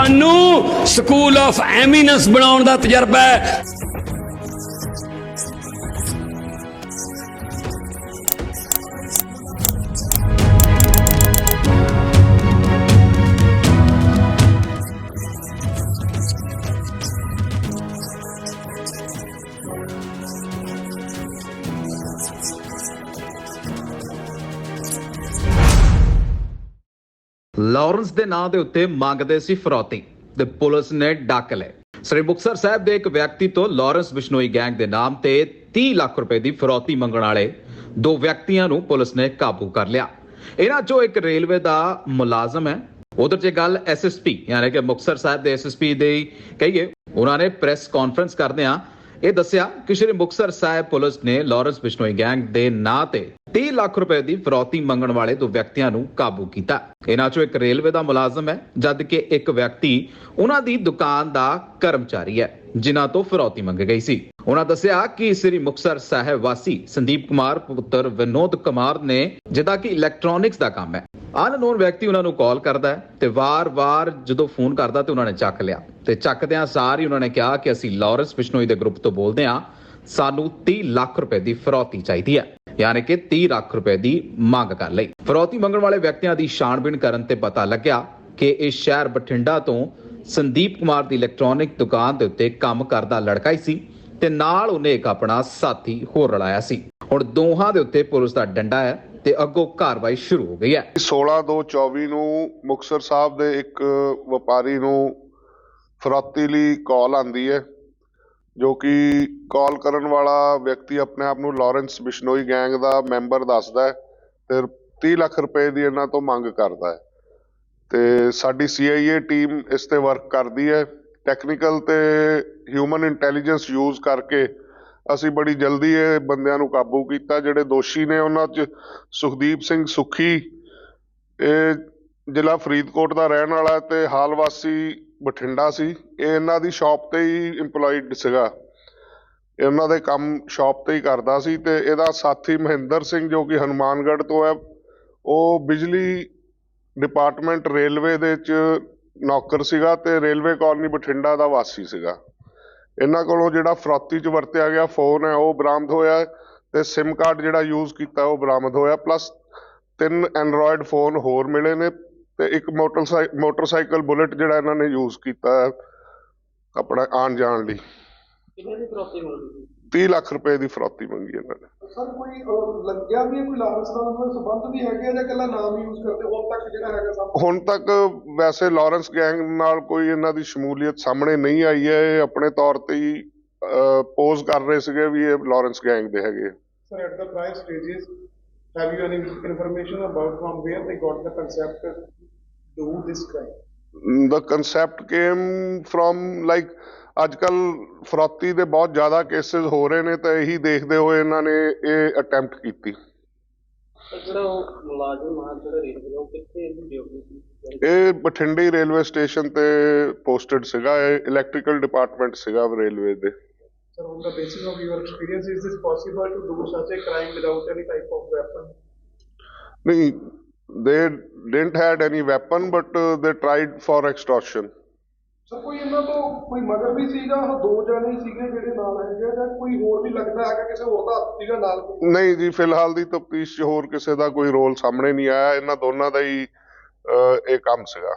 ਸਾਨੂੰ school of eminence ਬਣਾਉਣ ਦਾ ਤਜਰਬਾ ਹੈ। ਲਾਰੈਂਸ ਦੇ ਨਾਂ ਦੇ ਉੱਤੇ ਮੰਗਦੇ ਸੀ ਫਰੌਤੀ, ਤੇ ਪੁਲਿਸ ਨੇ ਡੱਕ ਲਏ। ਸ੍ਰੀ ਮੁਕਤਸਰ ਸਾਹਿਬ ਦੇ ਇੱਕ ਵਿਅਕਤੀ ਤੋਂ ਲਾਰੈਂਸ ਬਿਸ਼ਨੋਈ ਗੈਂਗ ਦੇ ਨਾਮ ਤੇ 30 ਲੱਖ ਰੁਪਏ ਦੀ ਫਰੌਤੀ ਮੰਗਣ ਵਾਲੇ ਦੋ ਵਿਅਕਤੀਆਂ ਨੂੰ ਪੁਲਿਸ ਨੇ ਕਾਬੂ ਕਰ ਲਿਆ। ਇਹਨਾਂ ਚੋਂ ਇੱਕ ਰੇਲਵੇ ਦਾ ਮੁਲਾਜ਼ਮ ਹੈ। ਉਧਰ ਜੇ ਗੱਲ ਐਸਐਸਪੀ ਯਾਨੀ ਕਿ ਮੁਕਤਸਰ ਸਾਹਿਬ ਦੇ ਐਸਐਸਪੀ ਦੇ ਕਹੀਏ, ਉਹਨਾਂ ਨੇ ਪ੍ਰੈਸ ਕਾਨਫਰੰਸ ਕਰਦਿਆਂ ਇਹ ਦੱਸਿਆ ਕਿ ਸ਼੍ਰੀ ਮੁਕਤਸਰ ਸਾਹਿਬ ਪੁਲਿਸ ਨੇ ਲਾਰੈਂਸ ਬਿਸ਼ਨੋਈ ਗੈਂਗ ਦੇ ਨਾਂ ਤੇ 30 ਲੱਖ ਰੁਪਏ ਦੀ ਫਰੌਤੀ ਮੰਗਣ ਵਾਲੇ ਦੋ ਵਿਅਕਤੀਆਂ ਨੂੰ ਕਾਬੂ ਕੀਤਾ। ਇਹਨਾਂ ਚੋਂ ਇੱਕ ਰੇਲਵੇ ਦਾ ਮੁਲਾਜ਼ਮ ਹੈ ਜਦਕਿ ਇੱਕ ਵਿਅਕਤੀ ਉਹਨਾਂ ਦੀ ਦੁਕਾਨ ਦਾ ਕਰਮਚਾਰੀ ਹੈ, ਜਿਨ੍ਹਾਂ ਤੋਂ ਫਰੌਤੀ ਮੰਗ ਗਈ ਸੀ। ਉਹਨਾਂ ਦੱਸਿਆ ਕਿ ਸ੍ਰੀ ਮੁਕਤਸਰ ਸਾਹਿਬ ਵਾਸੀ ਸੰਦੀਪ ਕੁਮਾਰ, ਪੁੱਤਰ ਵਿਨੋਦ ਕੁਮਾਰ ਨੇ ਜਿਹਦਾ ਕਿ ਇਲੈਕਟ੍ਰੋਨਿਕਸ ਦਾ ਕੰਮ ਹੈ। ਅਨਨੋਨ ਵਿਅਕਤੀ ਉਹਨਾਂ ਨੂੰ ਕਾਲ ਕਰਦਾ ਹੈ ਤੇ ਵਾਰ-ਵਾਰ ਜਦੋਂ ਫੋਨ ਕਰਦਾ ਤੇ ਉਹਨਾਂ ਨੇ ਚੱਕ ਲਿਆ। ਤੇ ਚੱਕਦਿਆਂ ਸਾਰ ਹੀ ਉਹਨਾਂ ਨੇ ਕਿਹਾ ਕਿ ਅਸੀਂ ਲਾਰੈਂਸ ਬਿਸ਼ਨੋਈ ਦੇ ਗਰੁੱਪ ਤੋਂ ਬੋਲਦੇ ਹਾਂ, ਸਾਨੂੰ 30 ਲੱਖ ਰੁਪਏ ਦੀ ਫਰੌਤੀ ਚਾਹੀਦੀ ਹੈ। ਯਾਨੀ ਕਿ 30 ਲੱਖ ਰੁਪਏ ਦੀ ਮੰਗ ਕਰ ਲਈ। ਫਰੌਤੀ ਮੰਗਣ ਵਾਲੇ ਵਿਅਕਤੀਆਂ ਦੀ ਛਾਣਬੀਣ ਕਰਨ ਤੇ ਪਤਾ ਲੱਗਿਆ ਕਿ ਇਹ ਸ਼ਹਿਰ ਬਠਿੰਡਾ ਤੋਂ ਸੰਦੀਪ ਕੁਮਾਰ ਦੀ ਇਲੈਕਟ੍ਰੋਨਿਕ ਦੁਕਾਨ ਦੇ ਉੱਤੇ ਕੰਮ ਕਰਦਾ ਲੜਕਾ ਹੀ ਸੀ ਤੇ ਨਾਲ ਉਹਨੇ ਇੱਕ ਆਪਣਾ ਸਾਥੀ ਹੋਰ ਰਲਾਇਆ ਸੀ। ਹੁਣ ਦੋਹਾਂ ਦੇ ਉੱਤੇ ਪੁਲਿਸ ਦਾ ਡੰਡਾ ਹੈ ਤੇ ਅੱਗੋਂ ਕਾਰਵਾਈ ਸ਼ੁਰੂ ਹੋ ਗਈ ਹੈ। 16/2/24 ਨੂੰ ਮੁਕਤਸਰ ਸਾਹਿਬ ਦੇ ਇੱਕ ਵਪਾਰੀ ਨੂੰ ਫਰੋਤੀ ਲਈ ਕਾਲ ਆਂਦੀ ਹੈ। ਜੋ ਕਿ ਕਾਲ ਕਰਨ ਵਾਲਾ ਵਿਅਕਤੀ ਆਪਣੇ ਆਪ ਨੂੰ ਲਾਰੈਂਸ ਬਿਸ਼ਨੋਈ ਗੈਂਗ ਦਾ ਮੈਂਬਰ ਦੱਸਦਾ ਹੈ ਤੇ 30 ਲੱਖ ਰੁਪਏ ਦੀ ਇਹਨਾਂ ਤੋਂ ਮੰਗ ਕਰਦਾ ਹੈ। ਤੇ ਸਾਡੀ CIA ਟੀਮ ਇਸ ਤੇ ਵਰਕ ਕਰਦੀ ਹੈ। ਟੈਕਨੀਕਲ ਤੇ ਹਿਊਮਨ ਇੰਟੈਲੀਜੈਂਸ ਯੂਜ਼ ਕਰਕੇ ਅਸੀਂ ਬੜੀ ਜਲਦੀ ਇਹ ਬੰਦਿਆਂ ਨੂੰ ਕਾਬੂ ਕੀਤਾ। ਜਿਹੜੇ ਦੋਸ਼ੀ ਨੇ ਉਹਨਾਂ 'ਚ ਸੁਖਦੀਪ ਸਿੰਘ ਸੁਖੀ, ਇਹ ਜ਼ਿਲ੍ਹਾ ਫਰੀਦਕੋਟ ਦਾ ਰਹਿਣ ਵਾਲਾ ਹੈ ਤੇ ਹਾਲ ਵਾਸੀ ਬਠਿੰਡਾ ਸੀ। ਇਹ ਇਹਨਾਂ ਦੀ ਸ਼ਾਪ ਤੇ ਹੀ EMPLOYED ਸੀਗਾ। ਇਹ ਉਹਨਾਂ ਦੇ ਕੰਮ ਸ਼ਾਪ ਤੇ ਹੀ ਕਰਦਾ ਸੀ ਤੇ ਇਹਦਾ ਸਾਥੀ ਮਹਿੰਦਰ ਸਿੰਘ ਜੋ ਕਿ ਹਨੂਮਾਨਗੜ੍ਹ ਤੋਂ ਹੈ, ਉਹ ਬਿਜਲੀ ਡਿਪਾਰਟਮੈਂਟ ਰੇਲਵੇ ਦੇ ਚ ਨੌਕਰ ਸੀਗਾ ਤੇ ਰੇਲਵੇ ਕਾਲਨੀ ਬਠਿੰਡਾ ਦਾ ਵਾਸੀ ਸੀਗਾ। ਇਹਨਾਂ ਕੋਲੋਂ ਜਿਹੜਾ ਫਰੋਤੀ ਚ ਵਰਤਿਆ ਗਿਆ ਫੋਨ ਹੈ, ਉਹ ਬਰਾਮਦ ਹੋਇਆ ਹੈ ਤੇ SIM ਕਾਰਡ ਜਿਹੜਾ ਯੂਜ਼ ਕੀਤਾ ਉਹ ਬਰਾਮਦ ਹੋਇਆ ਪਲੱਸ ਤਿੰਨ ਐਂਡਰੋਇਡ ਫੋਨ ਹੋਰ ਮਿਲੇ ਨੇ। ਤੇ ਇੱਕ ਮੋਟਰਸਾਈਕਲ ਮੋਟਰਸਾਈਕਲ ਬੁਲਟ ਜਿਹੜਾ ਇਹਨਾਂ ਨੇ ਯੂਜ਼ ਕੀਤਾ ਹੈ ਆਪਣਾ ਆਉਣ ਜਾਣ ਲਈ। ਕਿੰਨੇ ਦੀ ਫਰੋਤੀ ਮਿਲਦੀ 30 ਲੱਖ ਰੁਪਏ ਦੀ ਫਰੌਤੀ ਮੰਗੀ ਇਹਨਾਂ ਨੇ। ਸਰ ਕੋਈ ਅਹ, ਲੱਗਿਆ ਵੀ ਹੈ ਕੋਈ ਲਾਰੈਂਸ ਨਾਲ ਕੋਈ ਸੰਬੰਧ ਵੀ ਹੈਗੇ ਆ ਜਾਂ ਇਕੱਲਾ ਨਾਮ ਹੀ ਯੂਜ਼ ਕਰਦੇ ਹੁਣ ਤੱਕ ਜਿਹੜਾ ਹੈਗਾ ਸਭ? ਹੁਣ ਤੱਕ ਵੈਸੇ ਲਾਰੈਂਸ ਗੈਂਗ ਨਾਲ ਕੋਈ ਇਹਨਾਂ ਦੀ ਸ਼ਮੂਲੀਅਤ ਸਾਹਮਣੇ ਨਹੀਂ ਆਈ ਹੈ। ਇਹ ਆਪਣੇ ਤੌਰ ਤੇ ਹੀ ਪੋਜ਼ ਕਰ ਰਹੇ ਸੀਗੇ ਵੀ ਇਹ ਲਾਰੈਂਸ ਗੈਂਗ ਦੇ ਹੈਗੇ ਆ। Sir, at the prior stages, have you any information about from where they got the concept? Do this crime? the concept came from like ਅੱਜ ਕੱਲ ਫਰੌਤੀ ਦੇ ਬਹੁਤ ਜ਼ਿਆਦਾ ਕੇसेस ਹੋ ਰਹੇ ਨੇ ਤਾਂ ਇਹੀ ਦੇਖਦੇ ਹੋਏ ਇਹਨਾਂ ਨੇ ਇਹ ਅਟੈਂਪਟ ਕੀਤੀ ਤੇ ਜਿਹੜਾ ਉਹ ਮੁਲਾਜ਼ਮ ਆ ਜਿਹੜਾ ਰੇਲਵੇ ਦਾ ਉਹ ਕਿੱਥੇ ਇਹਦੀ ਡਿਊਟੀ ਸੀ ਇਹ ਬਠਿੰਡੇ ਰੇਲਵੇ ਸਟੇਸ਼ਨ ਤੇ ਪੋਸਟਡ ਸੀਗਾ ਇਹ ਇਲੈਕਟ੍ਰੀਕਲ ਡਿਪਾਰਟਮੈਂਟ ਸੀਗਾ ਰੇਲਵੇ ਦੇ? ਨਹੀਂ they didn't had any weapon but uh, they tried for extortion. Sir ਕੋਈ ਇਹਨਾਂ ਤੋਂ ਕੋਈ ਮਗਰ ਵੀ ਸੀਗਾ? ਉਹ ਦੋ ਜਣੇ ਹੀ ਸੀਗੇ ਜਿਹੜੇ ਨਾਲ ਹੈਗੇ ਆ ਜਾਂ ਕੋਈ ਹੋਰ ਵੀ ਲੱਗਦਾ ਹੈਗਾ ਕਿਸੇ ਹੋਰ ਦਾ ਹੱਥ ਸੀਗਾ ਨਾਲ? ਕੋਈ ਨਹੀਂ ਜੀ ਫਿਲਹਾਲ ਦੀ ਤਫਤੀਸ਼ 'ਚ ਹੋਰ ਕਿਸੇ ਦਾ ਕੋਈ ਰੋਲ ਸਾਹਮਣੇ ਨਹੀਂ ਆਇਆ। ਇਹਨਾਂ ਦੋਨਾਂ ਦਾ ਹੀ ਅਹ, ਇਹ ਕੰਮ ਸੀਗਾ।